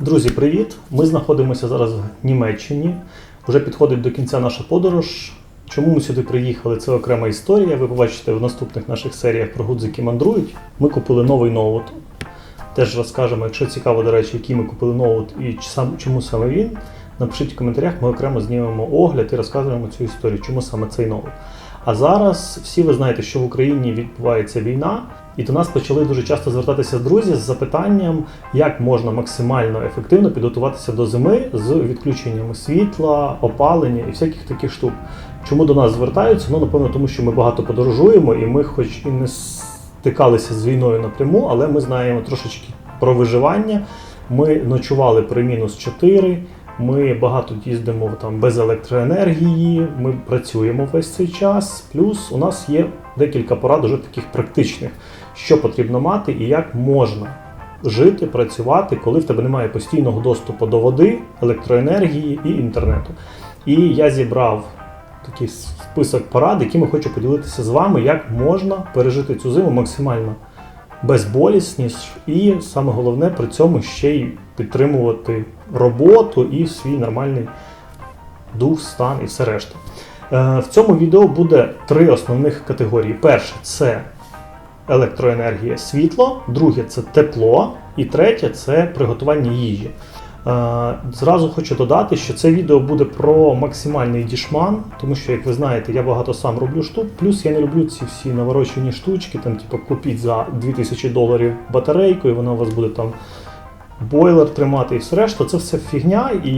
Друзі, привіт! Ми знаходимося зараз в Німеччині. Вже підходить до кінця наша подорож. Чому ми сюди приїхали? Це окрема історія. Ви побачите в наступних наших серіях про гудзики мандрують. Ми купили новий ноут. Теж розкажемо, якщо цікаво, до речі, який ми купили ноут і чому саме він. Напишіть в коментарях, ми окремо знімемо огляд і розказуємо цю історію, чому саме цей ноут. А зараз всі ви знаєте, що в Україні відбувається війна, і до нас почали дуже часто звертатися друзі з запитанням, як можна максимально ефективно підготуватися до зими з відключеннями світла, опалення і всяких таких штук. Чому до нас звертаються? Ну, напевно, тому що ми багато подорожуємо, і ми, хоч і не стикалися з війною напряму, але ми знаємо трошечки про виживання. Ми ночували при мінус 4, ми багато їздимо там без електроенергії, ми працюємо весь цей час. Плюс у нас є декілька порад уже таких практичних, що потрібно мати і як можна жити, працювати, коли в тебе немає постійного доступу до води, електроенергії і інтернету. І я зібрав такий список порад, якими хочу поділитися з вами, як можна пережити цю зиму максимально безболісніше і саме головне при цьому ще й підтримувати роботу і свій нормальний дух, стан і все решта. Е, В цьому відео буде три основних категорії. Перше це електроенергія, світло, друге це тепло, і третє це приготування їжі. Е, Зразу хочу додати, що це відео буде про максимальний дішман, тому що, як ви знаєте, я багато сам роблю штук. Плюс я не люблю ці всі наворочені штучки, там, типу, купіть за 2000 доларів батарейку, і вона у вас буде там бойлер тримати і все решта. Це все фігня, і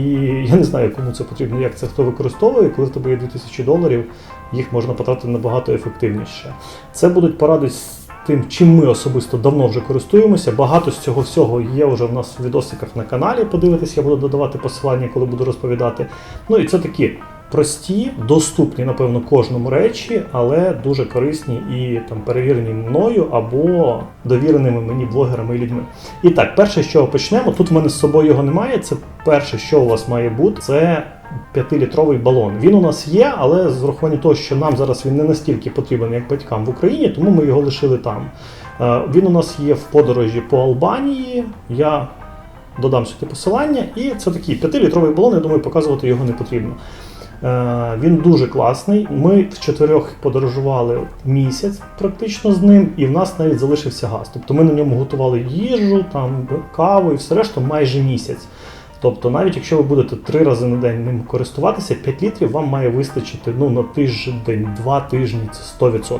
я не знаю, кому це потрібно, як це хто використовує. Коли в тебе є 2000 доларів, їх можна потратити набагато ефективніше. Це будуть поради з тим, чим ми особисто давно вже користуємося. Багато з цього всього є вже в нас в відосиках на каналі. Подивитись, я буду додавати посилання, коли буду розповідати. Ну і це такі прості, доступні, напевно, кожному речі, але дуже корисні і там перевірені мною або довіреними мені блогерами і людьми. І так, перше, з чого почнемо, тут в мене з собою його немає. Це перше, що у вас має бути, це 5-літровий балон. Він у нас є, але з врахуванням того, що нам зараз він не настільки потрібен, як батькам в Україні, тому ми його лишили там. Е, Він у нас є в подорожі по Албанії. Я додам сюди посилання, і це такий 5-літровий балон, я думаю, показувати його не потрібно. Е, Він дуже класний. Ми в чотирьох подорожували місяць практично з ним, і в нас навіть залишився газ. Тобто ми на ньому готували їжу, там каву і все решта майже місяць. Тобто, навіть якщо ви будете три рази на день ним користуватися, 5 літрів вам має вистачити ну, на тиждень, два тижні, це 100%.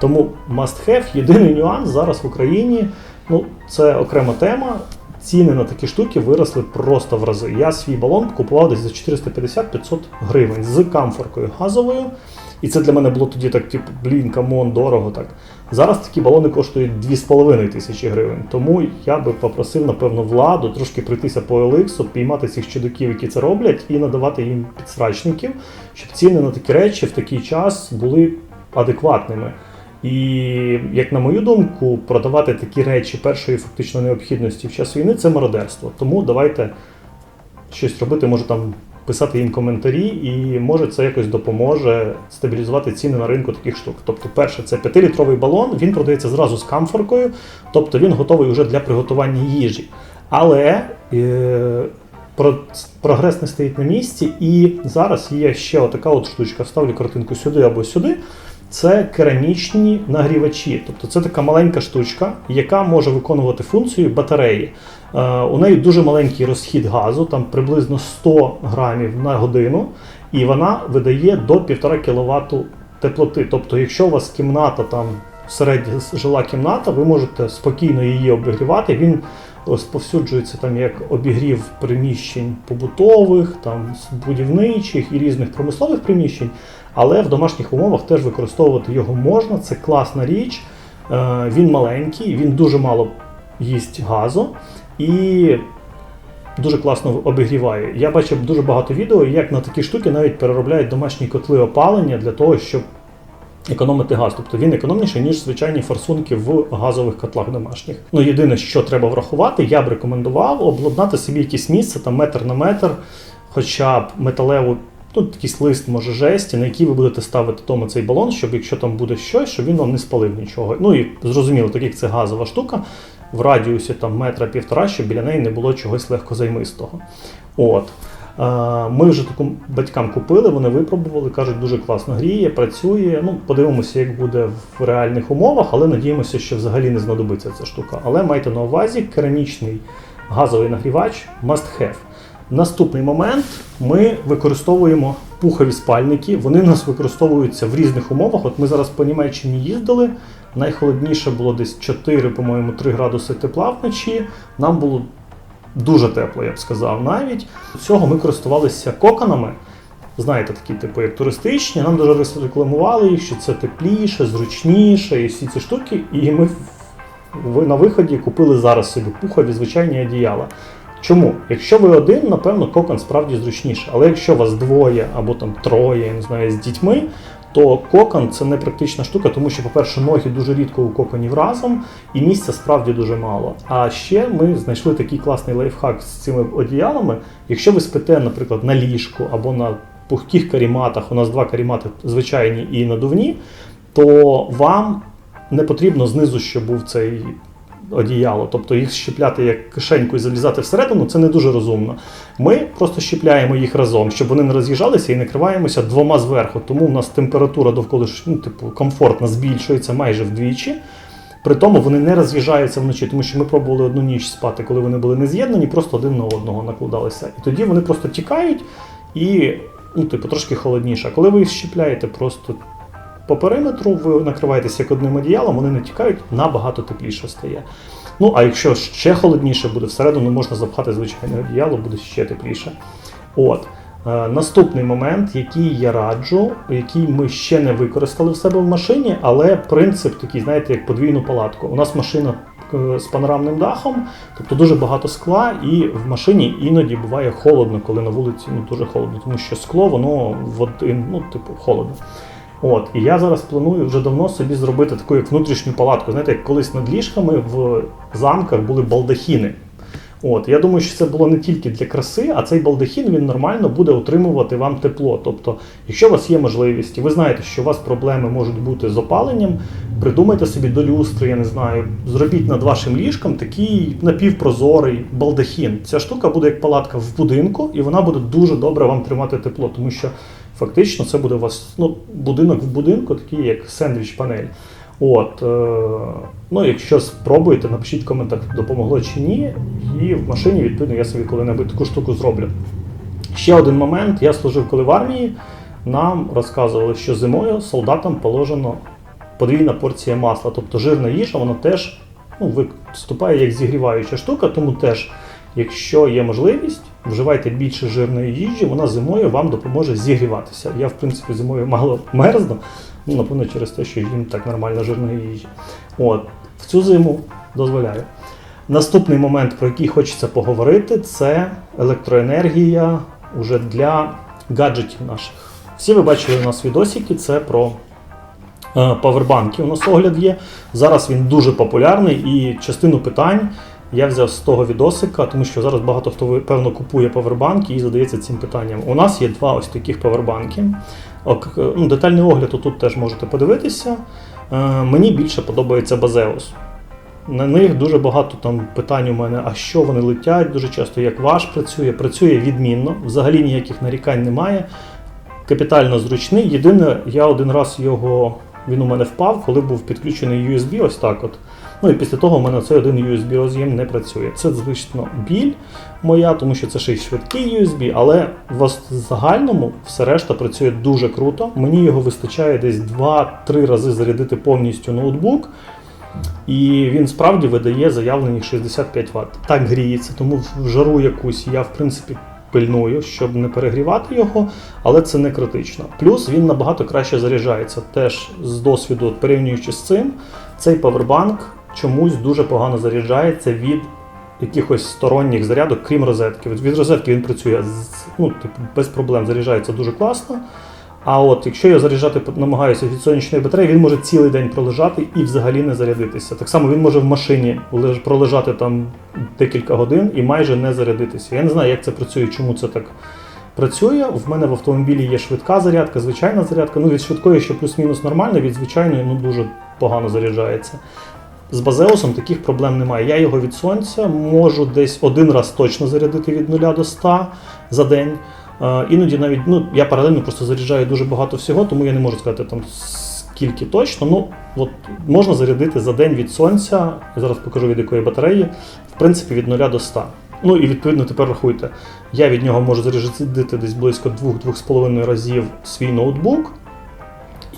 Тому must have. Єдиний нюанс зараз в Україні, ну це окрема тема. Ціни на такі штуки виросли просто в рази. Я свій балон купував десь за 450-500 гривень з камфоркою газовою. І це для мене було тоді так, типу, блін, камон, дорого так. Зараз такі балони коштують 2,5 тисячі гривень. Тому я би попросив, напевно, владу трошки пройтися по OLX, піймати цих чудаків, які це роблять, і надавати їм підсрачників, щоб ціни на такі речі в такий час були адекватними. І, як на мою думку, продавати такі речі першої фактично необхідності в час війни це мародерство. Тому давайте щось робити, може там писати їм коментарі, і може це якось допоможе стабілізувати ціни на ринку таких штук. Тобто, перше, це 5-літровий балон, він продається зразу з камфоркою, тобто він готовий вже для приготування їжі. Але е, про, прогрес не стоїть на місці, і зараз є ще отака от штучка. Вставлю картинку сюди або сюди. Це керамічні нагрівачі, тобто це така маленька штучка, яка може виконувати функцію батареї. Е, у неї дуже маленький розхід газу, там приблизно 100 грамів на годину, і вона видає до 1,5 кВт теплоти. Тобто, якщо у вас кімната там середня жила кімната, ви можете спокійно її обігрівати. Він розповсюджується там як обігрів приміщень побутових, там будівничих і різних промислових приміщень, але в домашніх умовах теж використовувати його можна. Це класна річ. Е, Він маленький, він дуже мало їсть газу і дуже класно обігріває. Я бачив дуже багато відео, як на такі штуки навіть переробляють домашні котли опалення для того, щоб економити газ. Тобто він економніший, ніж звичайні форсунки в газових котлах домашніх. Ну, єдине, що треба врахувати, я б рекомендував обладнати собі якесь місце, там метр на метр, хоча б металеву. Тут якийсь лист, може, жесті, на який ви будете ставити вдома цей балон, щоб якщо там буде щось, щоб він вам не спалив нічого. Ну і зрозуміло, так як це газова штука, в радіусі там метра півтора, щоб біля неї не було чогось легкозаймистого. От. Е, Ми вже таку батькам купили, вони випробували, кажуть, дуже класно гріє, працює. Ну, подивимося, як буде в реальних умовах, але надіємося, що взагалі не знадобиться ця штука. Але майте на увазі, керамічний газовий нагрівач must have. Наступний момент ми використовуємо пухові спальники. Вони у нас використовуються в різних умовах. От ми зараз по Німеччині їздили. Найхолодніше було десь 4, по-моєму, 3 градуси тепла вночі. Нам було дуже тепло, я б сказав навіть. Цього ми користувалися коконами. Знаєте, такі, типу, як туристичні, нам дуже рекламували їх, що це тепліше, зручніше і всі ці штуки. І ми на виході купили зараз собі пухові звичайні одіяла. Чому? Якщо ви один, напевно, кокон справді зручніше. Але якщо вас двоє або там троє, я не знаю, з дітьми, то кокон це не практична штука, тому що, по-перше, ноги дуже рідко у коконів разом, і місця справді дуже мало. А ще ми знайшли такий класний лайфхак з цими одіялами. Якщо ви спите, наприклад, на ліжку або на пухких каріматах, у нас два карімати звичайні і надувні, то вам не потрібно знизу, щоб був цей одіяло, тобто їх щепляти як кишеньку і залізати всередину, це не дуже розумно. Ми просто щепляємо їх разом, щоб вони не роз'їжджалися і накриваємося двома зверху. Тому у нас температура довкола ну, типу, комфортна збільшується майже вдвічі. При тому вони не роз'їжджаються вночі, тому що ми пробували одну ніч спати, коли вони були не з'єднані, просто один на одного накладалися. І тоді вони просто тікають і ну, типу, трошки холодніше. А коли ви їх щепляєте просто по периметру, ви накриваєтеся як одним одіялом, вони не тікають, набагато тепліше стає. Ну, а якщо ще холодніше буде, всередину можна запхати звичайне одіяло, буде ще тепліше. От. Е, Наступний момент, який я раджу, який ми ще не використали в себе в машині, але принцип такий, знаєте, як подвійну палатку. У нас машина е, з панорамним дахом, тобто дуже багато скла, і в машині іноді буває холодно, коли на вулиці ну, дуже холодно, тому що скло, воно в один, ну, типу, холодно. От, і я зараз планую вже давно собі зробити таку як внутрішню палатку. Знаєте, як колись над ліжками в замках були балдахіни. От, я думаю, що це було не тільки для краси, а цей балдахін він нормально буде утримувати вам тепло. Тобто, якщо у вас є можливість, і ви знаєте, що у вас проблеми можуть бути з опаленням, придумайте собі до люстри, я не знаю, зробіть над вашим ліжком такий напівпрозорий балдахін. Ця штука буде як палатка в будинку, і вона буде дуже добре вам тримати тепло, тому що фактично це буде у вас ну, будинок в будинку, такий як сендвіч-панель. От, е, ну, якщо спробуєте, напишіть в коментарях, допомогло чи ні. І в машині, відповідно, я собі коли-небудь таку штуку зроблю. Ще один момент: я служив коли в армії, нам розказували, що зимою солдатам положено подвійна порція масла, тобто жирна їжа, вона теж ну, виступає як зігріваюча штука, тому теж, якщо є можливість, вживайте більше жирної їжі, вона зимою вам допоможе зігріватися. Я, в принципі, зимою мало мерзну, ну, напевно, через те, що їм так нормально жирної їжі. От, в цю зиму дозволяю. Наступний момент, про який хочеться поговорити, це електроенергія уже для гаджетів наших. Всі ви бачили у нас відосики, це про е, павербанки. У нас огляд є. Зараз він дуже популярний і частину питань я взяв з того відосика, тому що зараз багато хто певно купує павербанки і задається цим питанням. У нас є два ось таких павербанки. Е, ну, детальний огляд тут теж можете подивитися. Е, мені більше подобається Базеус. На них дуже багато там питань у мене, а що вони летять дуже часто, як ваш працює, працює відмінно, взагалі ніяких нарікань немає. Капітально зручний. Єдине, я один раз його, він у мене впав, коли був підключений USB, ось так от. Ну і після того у мене цей один USB роз'єм не працює. Це, звично, біль моя, тому що це ще й швидкий USB, але в загальному все решта працює дуже круто. Мені його вистачає десь 2-3 рази зарядити повністю ноутбук. І він справді видає заявлені 65 Вт. Так гріється, тому в жару якусь я в принципі пильную, щоб не перегрівати його, але це не критично. Плюс він набагато краще заряджається. Теж з досвіду, порівнюючи з цим, цей павербанк чомусь дуже погано заряджається від якихось сторонніх зарядок, крім розетки. Від розетки він працює ну, типу, без проблем, заряджається дуже класно. А от якщо я заряджати намагаюся від сонячної батареї, він може цілий день пролежати і взагалі не зарядитися. Так само він може в машині пролежати там декілька годин і майже не зарядитися. Я не знаю, як це працює, чому це так працює. В мене в автомобілі є швидка зарядка, звичайна зарядка. Ну від швидкої ще плюс-мінус нормально, від звичайної ну дуже погано заряджається. З базеусом таких проблем немає. Я його від сонця можу десь один раз точно зарядити від 0 до 100 за день. Е, Іноді навіть ну, я паралельно просто заряджаю дуже багато всього, тому я не можу сказати там скільки точно. Ну, от можна зарядити за день від сонця, зараз покажу від якої батареї, в принципі, від 0 до 100. Ну і відповідно тепер рахуйте. Я від нього можу зарядити десь близько 2-2,5 разів свій ноутбук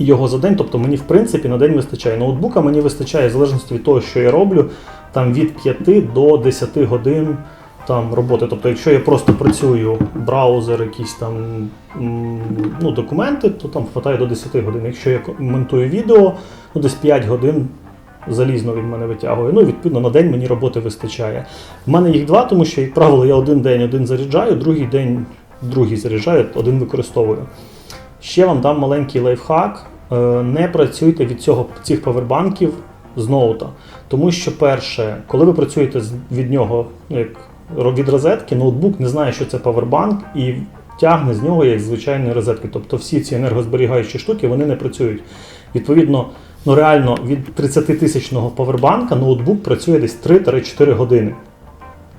його за день. Тобто мені в принципі на день вистачає. Ноутбука мені вистачає в залежності від того, що я роблю, там від 5 до 10 годин там роботи. Тобто, якщо я просто працюю браузер, якісь там ну, документи, то там вистачає до 10 годин. Якщо я монтую відео, ну десь 5 годин. Залізно від мене витягує. Ну, і, відповідно, на день мені роботи вистачає. В мене їх два, тому що, як правило, я один день один заряджаю, другий день другий заряджаю, один використовую. Ще вам дам маленький лайфхак. Е, Не працюйте від цього цих павербанків з ноута. Тому що, перше, коли ви працюєте від нього, як від розетки, ноутбук не знає, що це павербанк, і тягне з нього як звичайної розетки. Тобто всі ці енергозберігаючі штуки вони не працюють. Відповідно, ну реально від 30 тисячного павербанка ноутбук працює десь 3-4 години.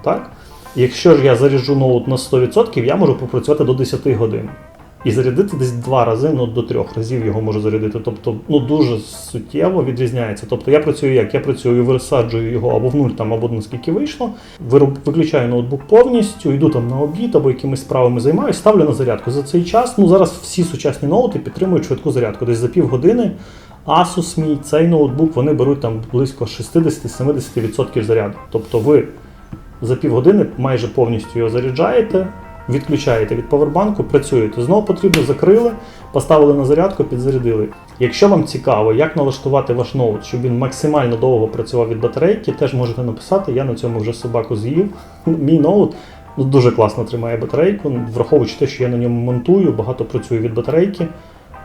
Так? Якщо ж я заряджу ноут на 100%, я можу попрацювати до 10 годин. І зарядити десь два рази, ну до трьох разів його можу зарядити. Тобто, ну дуже суттєво відрізняється. Тобто я працюю як? Я працюю, висаджую його або в нуль, там, або наскільки вийшло. Виключаю ноутбук повністю, йду там на обід або якимись справами займаюся, ставлю на зарядку. За цей час, ну зараз всі сучасні ноути підтримують швидку зарядку. Десь за півгодини Asus мій, цей ноутбук, вони беруть там близько 60-70% заряду. Тобто ви за півгодини майже повністю його заряджаєте, відключаєте від павербанку, працюєте. Знову потрібно закрили, поставили на зарядку, підзарядили. Якщо вам цікаво, як налаштувати ваш ноут, щоб він максимально довго працював від батарейки, теж можете написати. Я на цьому вже собаку з'їв. Мій ноут ну, дуже класно тримає батарейку, враховуючи те, що я на ньому монтую, багато працюю від батарейки.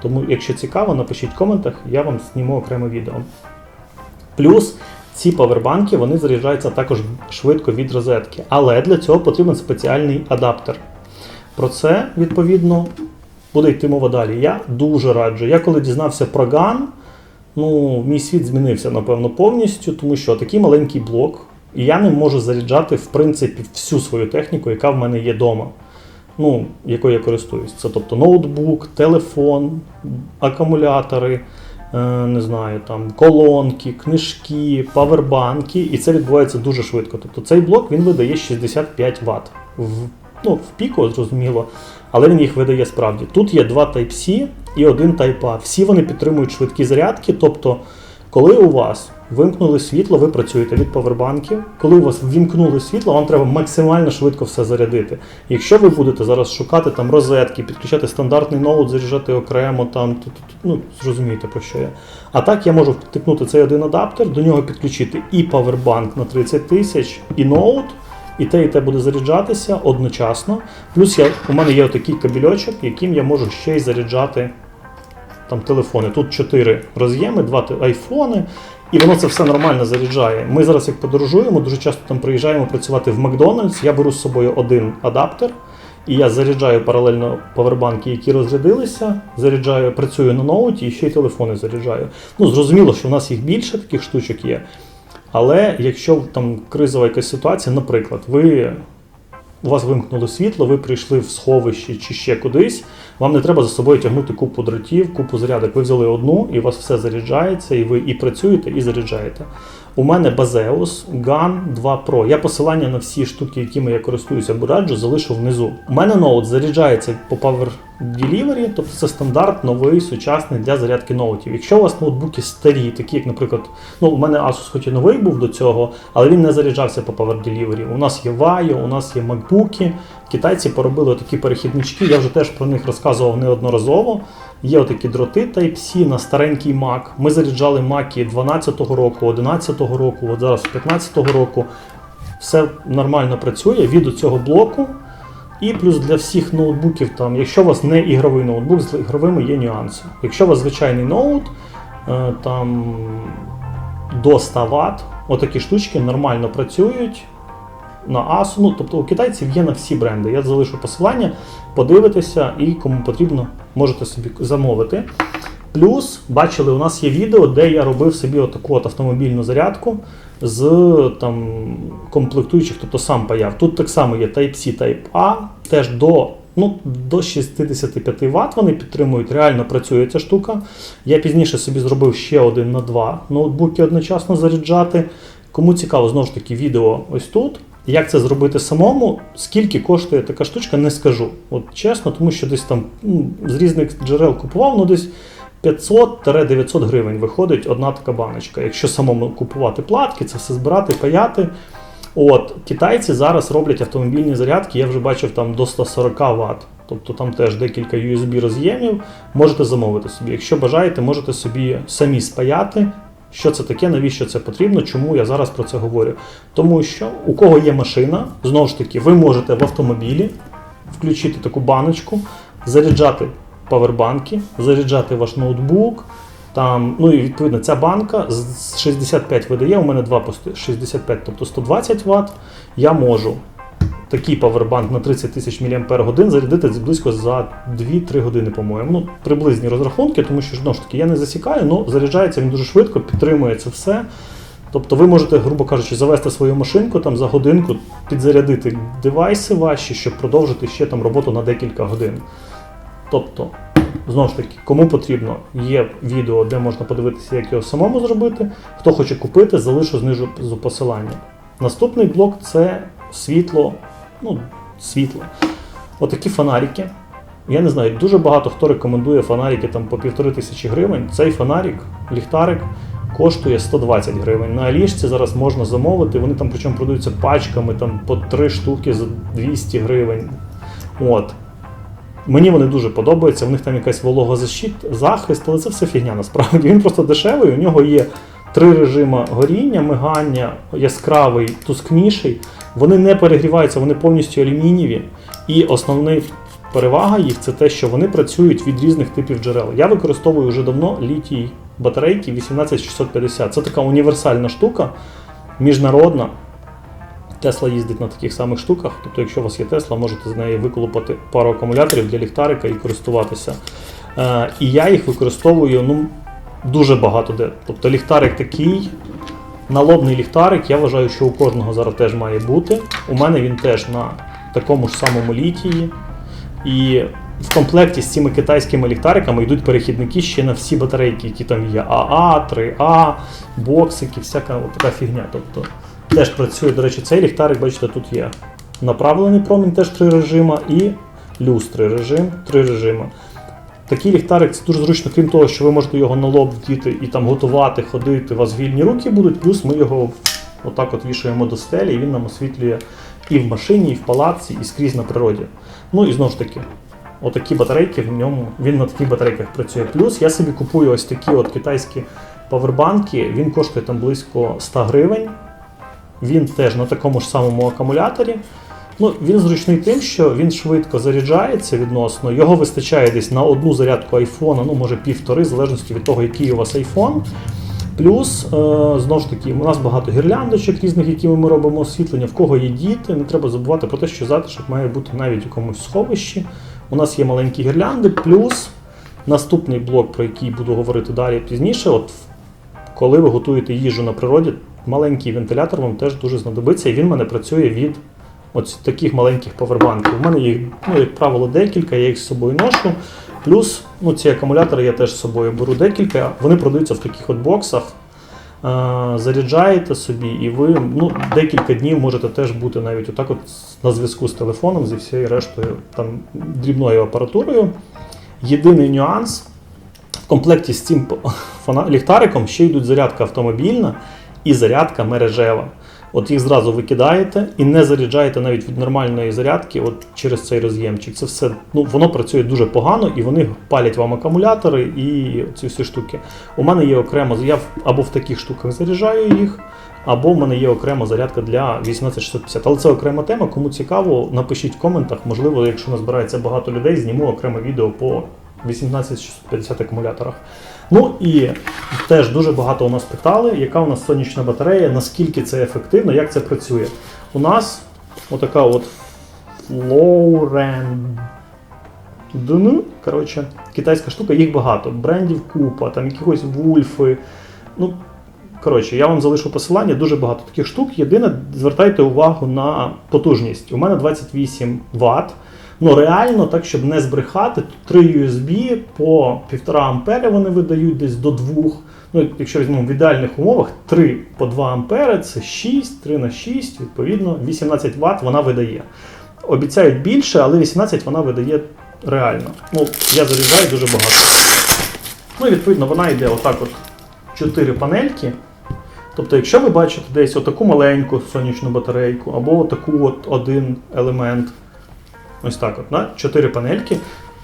Тому, якщо цікаво, напишіть в коментах, я вам зніму окреме відео. Плюс ці павербанки вони заряджаються також швидко від розетки, але для цього потрібен спеціальний адаптер. Про це, відповідно, буде йти мова далі. Я дуже раджу. Я коли дізнався про GAN, ну, мій світ змінився, напевно, повністю, тому що такий маленький блок, і я не можу заряджати, в принципі, всю свою техніку, яка в мене є вдома. Ну, якою я користуюсь. Це тобто ноутбук, телефон, акумулятори, е, не знаю, там колонки, книжки, павербанки, і це відбувається дуже швидко. Тобто цей блок він видає 65 Вт. В, ну, в піку, зрозуміло, але він їх видає справді. Тут є два Type-C і один Type-A. Всі вони підтримують швидкі зарядки. Тобто, коли у вас вимкнули світло, ви працюєте від павербанків. Коли у вас ввімкнули світло, вам треба максимально швидко все зарядити. Якщо ви будете зараз шукати там розетки, підключати стандартний ноут, заряджати окремо, там тут, ну зрозумієте про що я. А так я можу втикнути цей один адаптер, до нього підключити і павербанк на 30 тисяч, і ноут. І те, і те буде заряджатися одночасно. Плюс я, у мене є отакий кабельочок, яким я можу ще й заряджати там телефони. Тут чотири роз'єми, два те- айфони, і воно це все нормально заряджає. Ми зараз як подорожуємо, дуже часто там приїжджаємо працювати в Макдональдс. Я беру з собою один адаптер, і я заряджаю паралельно павербанки, які розрядилися, заряджаю, працюю на ноуті і ще й телефони заряджаю. Ну, зрозуміло, що в нас їх більше таких штучок є. Але якщо там кризова якась ситуація, наприклад, ви у вас вимкнуло світло, ви прийшли в сховище чи ще кудись, вам не треба за собою тягнути купу дротів, купу зарядок. Ви взяли одну, і у вас все заряджається, і ви і працюєте, і заряджаєте. У мене Bazeus GAN 2 Pro. Я посилання на всі штуки, якими я користуюся або раджу, залишу внизу. У мене ноут заряджається по Power Delivery, тобто це стандарт новий, сучасний для зарядки ноутів. Якщо у вас ноутбуки старі, такі як, наприклад, ну у мене Asus хоч і новий був до цього, але він не заряджався по Power Delivery. У нас є Vaio, у нас є MacBook. Китайці поробили такі перехіднички, я вже теж про них розказував неодноразово. Є отакі дроти Type-C на старенький Mac. Ми заряджали Mac 12-го року, 11-го року, от зараз 15-го року. Все нормально працює від цього блоку. І плюс для всіх ноутбуків, там, якщо у вас не ігровий ноутбук, з ігровими є нюанси. Якщо у вас звичайний ноут, е, там до 100 Вт, отакі штучки нормально працюють на ASUS. Ну, тобто у китайців є на всі бренди. Я залишу посилання, подивитися і кому потрібно, можете собі замовити. Плюс, бачили, у нас є відео, де я робив собі отаку от автомобільну зарядку з там, комплектуючих, тобто сам паяв. Тут так само є Type-C, Type-A, теж до, ну, до 65 Вт вони підтримують, реально працює ця штука. Я пізніше собі зробив ще один на два ноутбуки одночасно заряджати. Кому цікаво, знову ж таки, відео ось тут. Як це зробити самому, скільки коштує така штучка, не скажу. От чесно, тому що десь там ну, з різних джерел купував, ну десь 500-900 гривень виходить одна така баночка. Якщо самому купувати платки, це все збирати, паяти. От, китайці зараз роблять автомобільні зарядки, я вже бачив там до 140 Вт. Тобто там теж декілька USB роз'ємів. Можете замовити собі. Якщо бажаєте, можете собі самі спаяти. Що це таке, навіщо це потрібно, чому я зараз про це говорю? Тому що у кого є машина, знову ж таки, ви можете в автомобілі включити таку баночку, заряджати павербанки, заряджати ваш ноутбук. Там, ну і відповідно ця банка з 65 видає, у мене два пости 65, тобто 120 Вт. Я можу такий павербанк на 30 тисяч мАч зарядити близько за 2-3 години, по-моєму. Ну, приблизні розрахунки, тому що знову ж таки я не засікаю, але заряджається він дуже швидко, підтримує це все. Тобто ви можете, грубо кажучи, завести свою машинку там за годинку, підзарядити девайси ваші, щоб продовжити ще там роботу на декілька годин. Тобто, знову ж таки, кому потрібно, є відео, де можна подивитися, як його самому зробити. Хто хоче купити, залишу знижу посилання. Наступний блок це світло. Ну, світло. Отакі фонарики. Я не знаю, дуже багато хто рекомендує фонарики там по півтори тисячі гривень. Цей фонарик, ліхтарик, коштує 120 гривень. На Алішці зараз можна замовити. Вони там причому продаються пачками там, по 3 штуки за 200 гривень. От. Мені вони дуже подобаються, в них там якась вологозащит, захист, але це все фігня насправді. Він просто дешевий, у нього є три режими горіння, мигання, яскравий, тускніший. Вони не перегріваються, вони повністю алюмінієві. І основна перевага їх це те, що вони працюють від різних типів джерел. Я використовую вже давно літій батарейки 18650. Це така універсальна штука, міжнародна. Тесла їздить на таких самих штуках. Тобто, якщо у вас є Тесла, можете з неї виколупати пару акумуляторів для ліхтарика і користуватися. Е, і я їх використовую ну, дуже багато де. Тобто ліхтарик такий. Налобний ліхтарик, я вважаю, що у кожного зараз теж має бути. У мене він теж на такому ж самому літії. І в комплекті з цими китайськими ліхтариками йдуть перехідники ще на всі батарейки, які там є АА, 3А, боксики, всяка така фігня. Тобто теж працює, до речі, цей ліхтарик, бачите, тут є направлений промінь, теж три режима, і люстри режим, три режима. Такий ліхтарик це дуже зручно, крім того, що ви можете його на лоб вдіти і там готувати, ходити, у вас вільні руки будуть, плюс ми його отак от вішаємо до стелі, і він нам освітлює і в машині, і в палаці, і скрізь на природі. Ну і знову ж таки, отакі батарейки в ньому, він на таких батарейках працює. Плюс я собі купую ось такі от китайські павербанки, він коштує там близько 100 гривень. Він теж на такому ж самому акумуляторі. Ну, Він зручний тим, що він швидко заряджається відносно. Його вистачає десь на одну зарядку айфона, ну може півтори, в залежності від того, який у вас айфон. Плюс, е, знову ж таки, у нас багато гірляндочок різних, якими ми робимо освітлення, в кого є діти. Не треба забувати про те, що затишок має бути навіть у якомусь сховищі. У нас є маленькі гірлянди, плюс наступний блок, про який буду говорити далі пізніше. От коли ви готуєте їжу на природі, маленький вентилятор вам теж дуже знадобиться, і він в мене працює від Ось таких маленьких павербанків. У мене їх, ну, як правило, декілька, я їх з собою ношу. Плюс ну, ці акумулятори я теж з собою беру декілька. Вони продаються в таких от боксах. Е, заряджаєте собі, і ви ну, декілька днів можете теж бути навіть отак от на зв'язку з телефоном, зі всією рештою там, дрібною апаратурою. Єдиний нюанс. В комплекті з цим ліхтариком ще йдуть зарядка автомобільна і зарядка мережева. От їх зразу викидаєте і не заряджаєте навіть від нормальної зарядки от через цей роз'ємчик. Це все ну, воно працює дуже погано і вони палять вам акумулятори і ці всі штуки. У мене є окремо, я або в таких штуках заряджаю їх, або в мене є окрема зарядка для 18650. Але це окрема тема. Кому цікаво, напишіть в коментах. Можливо, якщо назбирається багато людей, зніму окреме відео по 18650 акумуляторах. Ну і теж дуже багато у нас питали, яка у нас сонячна батарея, наскільки це ефективно, як це працює. У нас отака от Florent коротше, китайська штука, їх багато. Брендів купа, там якихось вульфи. Ну, коротше, я вам залишу посилання, дуже багато таких штук. Єдине, звертайте увагу на потужність. У мене 28 Вт. Ну, реально, так, щоб не збрехати, тут 3 USB по 1,5 ампера вони видають десь до 2. Ну, якщо візьмемо в ідеальних умовах, 3 по 2 ампери це 6, 3 на 6, відповідно, 18 Вт вона видає. Обіцяють більше, але 18 вона видає реально. Ну, я заряджаю дуже багато. Ну і відповідно вона йде отак от 4 панельки. Тобто, якщо ви бачите десь отаку маленьку сонячну батарейку, або отаку от один елемент, ось так от, на 4 панельки.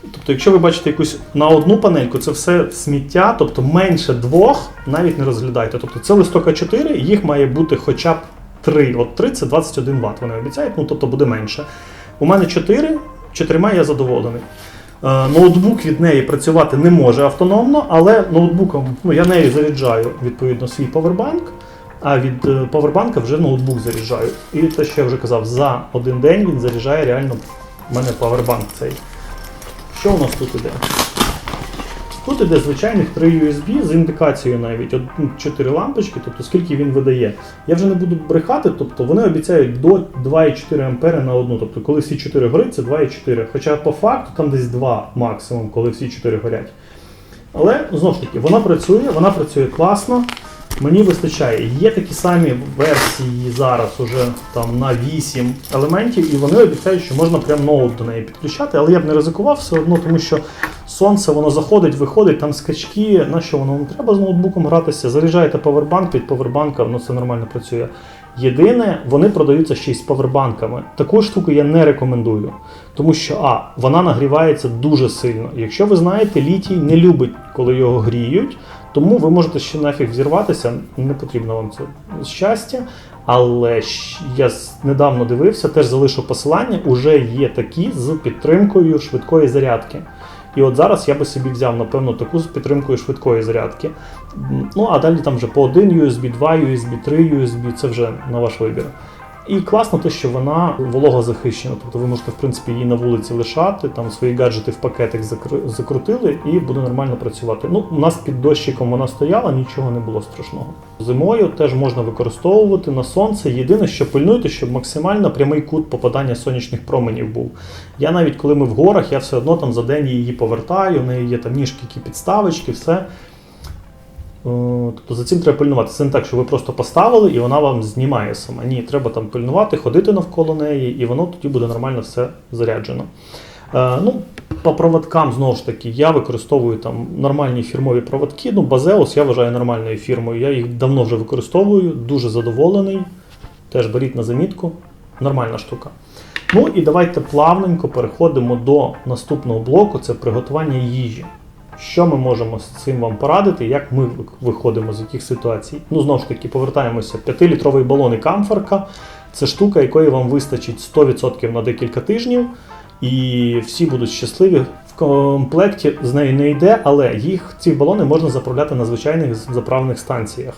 Тобто, якщо ви бачите якусь на одну панельку, це все сміття, тобто менше двох, навіть не розглядайте. Тобто це листок А4, їх має бути хоча б 3. От 3 це 21 Вт, вони обіцяють, ну тобто буде менше. У мене 4, чотирма я задоволений. Е, Ноутбук від неї працювати не може автономно, але ноутбуком ну, я нею заряджаю відповідно свій повербанк, а від е, повербанка вже ноутбук заряджаю. І те, що я вже казав, за один день він заряджає реально в мене повербанк цей. Що у нас тут іде? Тут іде звичайних 3 USB з індикацією навіть ну, 4 лампочки, тобто скільки він видає. Я вже не буду брехати, тобто вони обіцяють до 2,4 ампери на одну. Тобто, коли всі 4 горять, це 2,4. Хоча по факту там десь 2 максимум, коли всі 4 горять. Але знову ж таки, вона працює, вона працює класно. Мені вистачає. Є такі самі версії зараз уже там на 8 елементів, і вони обіцяють, що можна прям ноут до неї підключати, але я б не ризикував все одно, тому що сонце воно заходить, виходить, там скачки, на що воно вам треба з ноутбуком гратися. Заряджаєте павербанк під павербанка, воно все нормально працює. Єдине, вони продаються ще й з павербанками. Таку штуку я не рекомендую, тому що а, вона нагрівається дуже сильно. Якщо ви знаєте, літій не любить, коли його гріють, тому ви можете ще нафіг взірватися, не потрібно вам це щастя. Але я недавно дивився, теж залишу посилання, уже є такі з підтримкою швидкої зарядки. І от зараз я би собі взяв, напевно, таку з підтримкою швидкої зарядки. Ну, а далі там вже по один USB, 2 USB, 3 USB, це вже на ваш вибір. І класно те, що вона вологозахищена, тобто ви можете в принципі її на вулиці лишати, там свої гаджети в пакетик закр- закрутили і буде нормально працювати. Ну, у нас під дощиком вона стояла, нічого не було страшного. Зимою теж можна використовувати на сонце. Єдине, що пильнуйте, щоб максимально прямий кут попадання сонячних променів був. Я навіть коли ми в горах, я все одно там за день її повертаю, в неї є там ніжки, які підставочки, все. Е, Тобто за цим треба пильнувати. Це не так, що ви просто поставили і вона вам знімає сама. Ні, треба там пильнувати, ходити навколо неї, і воно тоді буде нормально все заряджено. Е, ну, по проводкам, знову ж таки, я використовую там нормальні фірмові проводки. Ну, Базеус я вважаю нормальною фірмою. Я їх давно вже використовую, дуже задоволений. Теж беріть на замітку. Нормальна штука. Ну і давайте плавненько переходимо до наступного блоку це приготування їжі. Що ми можемо з цим вам порадити, як ми виходимо з яких ситуацій? Ну, знову ж таки, повертаємося. 5-літровий балон і камфорка це штука, якої вам вистачить 100% на декілька тижнів, і всі будуть щасливі. В комплекті з нею не йде, але їх ці балони можна заправляти на звичайних заправних станціях.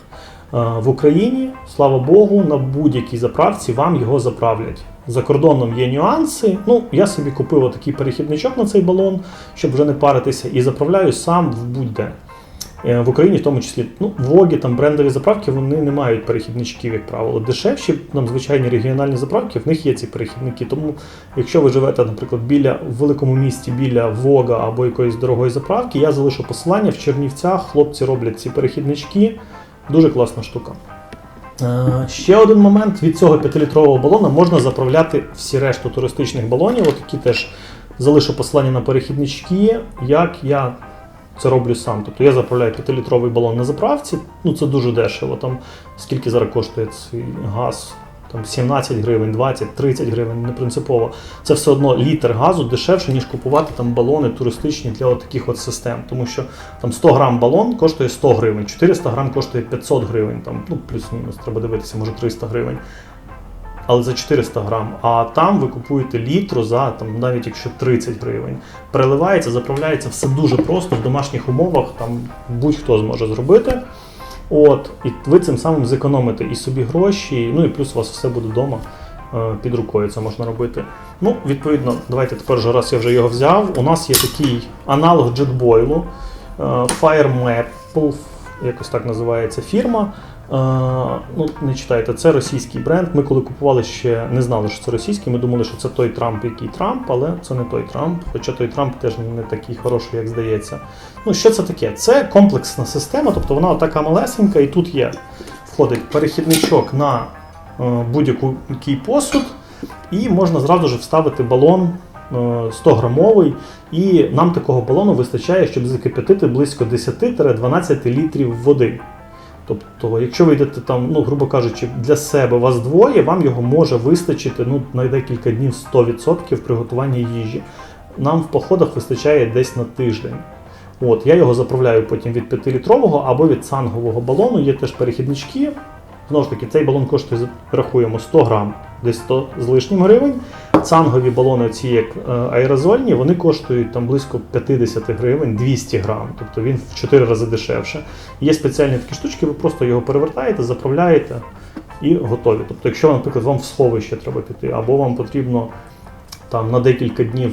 В Україні, слава Богу, на будь-якій заправці вам його заправлять. За кордоном є нюанси. Ну, я собі купив отакий перехідничок на цей балон, щоб вже не паритися, і заправляю сам в будь-де. Е, В Україні, в тому числі, ну, вогі, там брендові заправки, вони не мають перехідничків, як правило. Дешевші, там звичайні регіональні заправки, в них є ці перехідники. Тому, якщо ви живете, наприклад, біля в великому місті біля Вога або якоїсь дорогої заправки, я залишу посилання в Чернівцях. Хлопці роблять ці перехіднички. Дуже класна штука. Е, Ще один момент: від цього 5-літрового балона можна заправляти всі решту туристичних балонів. От які теж залишу посилання на перехіднички, як я це роблю сам. Тобто я заправляю 5-літровий балон на заправці, ну це дуже дешево. Там скільки зараз коштує цей газ? Там 17 гривень, 20, 30 гривень, не принципово. Це все одно літр газу дешевше, ніж купувати там балони туристичні для от таких от систем. Тому що там 100 грам балон коштує 100 гривень, 400 грам коштує 500 гривень, там, ну плюс-мінус, треба дивитися, може 300 гривень. Але за 400 грам. А там ви купуєте літру за там, навіть якщо 30 гривень. Переливається, заправляється все дуже просто в домашніх умовах. Там будь-хто зможе зробити. От, і ви цим самим зекономите і собі гроші, ну і плюс у вас все буде вдома. е, під рукою це можна робити. Ну, відповідно, давайте тепер же раз я вже його взяв. У нас є такий аналог джетбойлу е, Fire якось так називається фірма. Е, ну, не читайте, це російський бренд. Ми коли купували ще не знали, що це російський. Ми думали, що це той Трамп, який Трамп, але це не той Трамп. Хоча той Трамп теж не такий хороший, як здається. Ну, що це таке? Це комплексна система, тобто вона така малесенька, і тут є входить перехідничок на е, будь-який посуд, і можна зразу ж вставити балон е, 100-грамовий. І нам такого балону вистачає, щоб закипятити близько 10-12 літрів води. Тобто, якщо ви йдете там, ну, грубо кажучи, для себе вас двоє, вам його може вистачити ну, на декілька днів 100% приготування їжі. Нам в походах вистачає десь на тиждень. От, я його заправляю потім від 5-літрового або від цангового балону. Є теж перехіднички. Знову ж таки, цей балон коштує, рахуємо, 100 грам, десь 100 з лишнім гривень. Цангові балони, ці як е, аерозольні, вони коштують там близько 50 гривень, 200 грам. Тобто він в 4 рази дешевше. Є спеціальні такі штучки, ви просто його перевертаєте, заправляєте і готові. Тобто, якщо, наприклад, вам в сховище треба піти, або вам потрібно там на декілька днів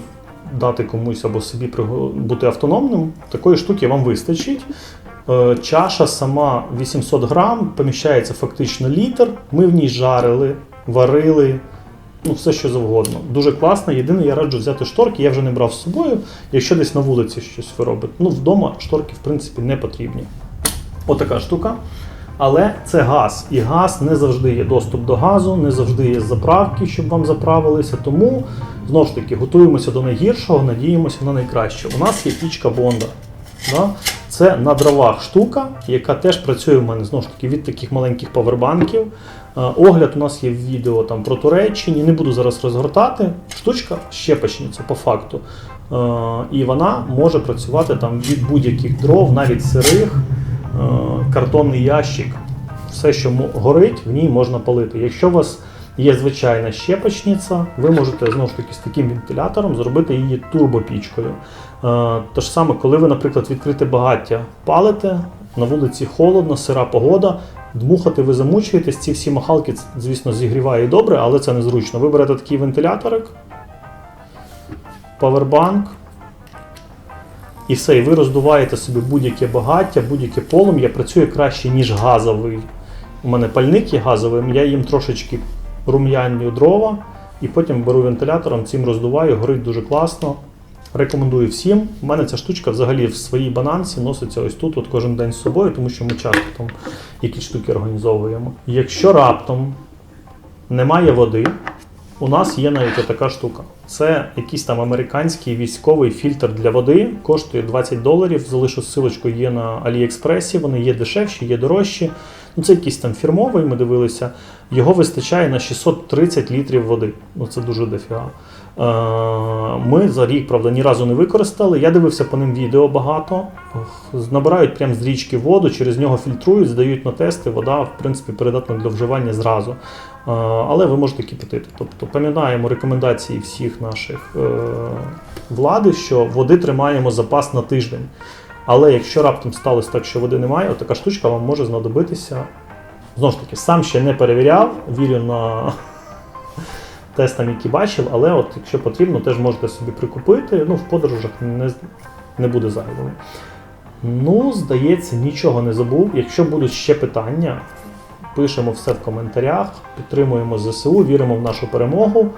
дати комусь або собі бути автономним, такої штуки вам вистачить. Е, Чаша сама 800 грам, поміщається фактично літр. Ми в ній жарили, варили, ну все що завгодно. Дуже класно. Єдине, я раджу взяти шторки, я вже не брав з собою. Якщо десь на вулиці щось ви робите. Ну, вдома шторки, в принципі, не потрібні. Отака штука. Але це газ, і газ не завжди є доступ до газу, не завжди є заправки, щоб вам заправилися. Тому знову ж таки готуємося до найгіршого, надіємося на найкраще. У нас є пічка Бонда. Да? Це на дровах штука, яка теж працює в мене знову ж таки від таких маленьких павербанків. Е, Огляд у нас є в відео там про Туреччині. Не буду зараз розгортати. Штучка щепочниця по факту. Е, І вона може працювати там від будь-яких дров, навіть сирих, е, картонний ящик. Все, що горить, в ній можна палити. Якщо у вас є звичайна щепочниця, ви можете знову ж таки з таким вентилятором зробити її турбопічкою. Е, Те ж саме, коли ви, наприклад, відкрите багаття палите, на вулиці холодно, сира погода, дмухати ви замучуєтесь. Ці всі махалки, звісно, зігріває добре, але це незручно. Ви берете такий вентиляторик, павербанк. І все, і ви роздуваєте собі будь-яке багаття, будь-яке полум'я працює краще, ніж газовий. У мене пальник є газовим, я їм трошечки рум'яню дрова, і потім беру вентилятором, цим роздуваю, горить дуже класно. Рекомендую всім. У мене ця штучка взагалі в своїй бананці носиться ось тут, от кожен день з собою, тому що ми часто там якісь штуки організовуємо. Якщо раптом немає води, у нас є навіть така штука. Це якийсь там американський військовий фільтр для води, коштує 20 доларів. Залишу ссылочку, є на Аліекспресі, вони є дешевші, є дорожчі. Ну, це якийсь там фірмовий, ми дивилися. Його вистачає на 630 літрів води. Ну це дуже дофіга. Е, Ми за рік, правда, ні разу не використали. Я дивився по ним відео багато. Набирають прямо з річки воду, через нього фільтрують, здають на тести. Вода, в принципі, придатна для вживання зразу. Е, Але ви можете кипятити. Тобто пам'ятаємо рекомендації всіх наших е, влади, що води тримаємо запас на тиждень. Але якщо раптом сталося так, що води немає, така штучка вам може знадобитися. Знову ж таки, сам ще не перевіряв, вірю на тестам, які бачив, але от якщо потрібно, теж можете собі прикупити. Ну, в подорожах не, не буде зайвим. Ну, здається, нічого не забув. Якщо будуть ще питання, пишемо все в коментарях, підтримуємо ЗСУ, віримо в нашу перемогу.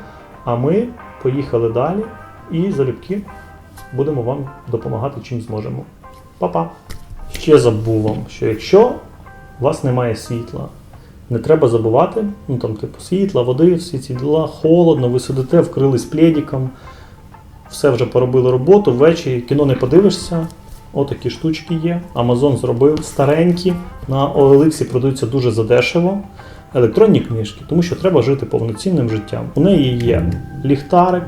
А ми поїхали далі і залюбки будемо вам допомагати чим зможемо. Па-па! Ще забув вам, що якщо у вас немає світла, не треба забувати, ну там, типу, світла, води, всі ці діла, холодно, ви сидите, вкрились плєдіком, все вже поробили роботу, ввечері кіно не подивишся. Отакі штучки є. Амазон зробив старенькі. На OLX продаються дуже задешево. Електронні книжки, тому що треба жити повноцінним життям. У неї є ліхтарик,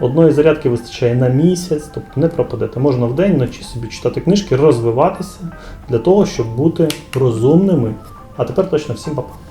одної зарядки вистачає на місяць, тобто не пропадете. Можна вдень, вночі собі читати книжки, розвиватися для того, щоб бути розумними. А тепер точно всім па-па.